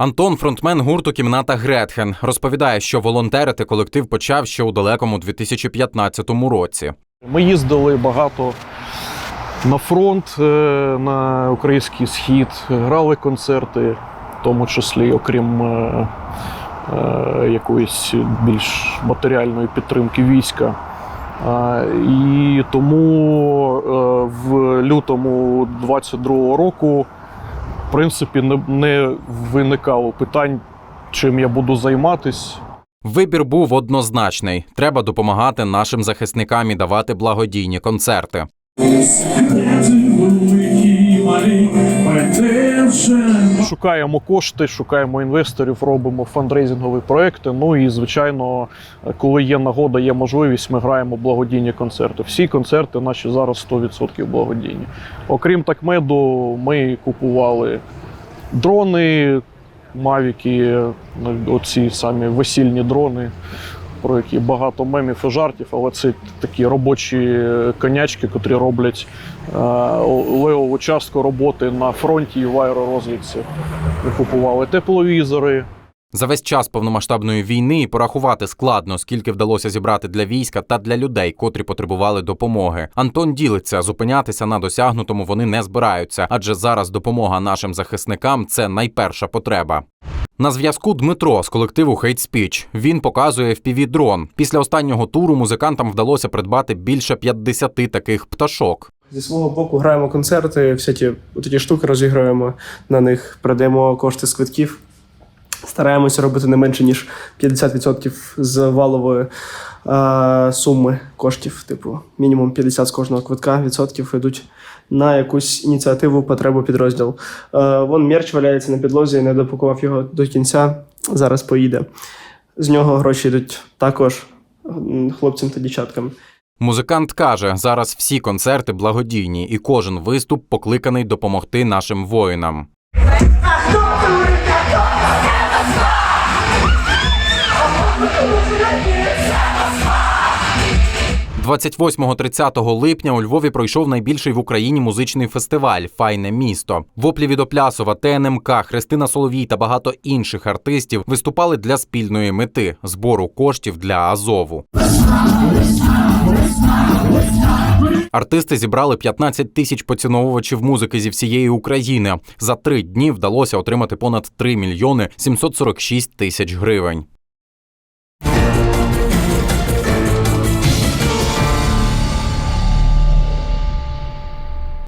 Антон, фронтмен гурту Кімната Гретхен, розповідає, що волонтерити колектив почав ще у далекому 2015 році. Ми їздили багато на фронт, е, на український схід, грали концерти, в тому числі, окрім е, е, якоїсь більш матеріальної підтримки війська. І тому е, в лютому 22-го року, принципі, не, не виникало питань, чим я буду займатися. Вибір був однозначний: треба допомагати нашим захисникам і давати благодійні концерти. Шукаємо кошти, шукаємо інвесторів, робимо фандрейзингові проекти. Ну і звичайно, коли є нагода, є можливість, ми граємо благодійні концерти. Всі концерти наші зараз 100% благодійні. Окрім такмеду, ми купували дрони, мавіки, ну, оці самі весільні дрони. Про які багато мемів і жартів, але це такі робочі конячки, котрі роблять е, левову частку роботи на фронті і в аеророзвідці. Купували тепловізори. За весь час повномасштабної війни порахувати складно, скільки вдалося зібрати для війська та для людей, котрі потребували допомоги. Антон ділиться, зупинятися на досягнутому вони не збираються, адже зараз допомога нашим захисникам це найперша потреба. На зв'язку Дмитро з колективу Hate Speech. Він показує fpv дрон. Після останнього туру музикантам вдалося придбати більше 50 таких пташок. Зі свого боку граємо концерти, всі ті, ті штуки розіграємо на них, продаємо кошти з квитків. Стараємося робити не менше, ніж 50% з валової е, суми коштів. Типу, мінімум 50 з кожного квитка відсотків йдуть на якусь ініціативу, потребу підрозділ. Е, вон мерч валяється на підлозі, не допакував його до кінця. Зараз поїде. З нього гроші йдуть також хлопцям та дівчаткам. Музикант каже, зараз всі концерти благодійні, і кожен виступ покликаний допомогти нашим воїнам. 28-30 липня у Львові пройшов найбільший в Україні музичний фестиваль Файне місто. Воплі від Оплясова, ТНМК, Христина Соловій та багато інших артистів виступали для спільної мети збору коштів для Азову. Артисти зібрали 15 тисяч поціновувачів музики зі всієї України. За три дні вдалося отримати понад 3 мільйони 746 тисяч гривень.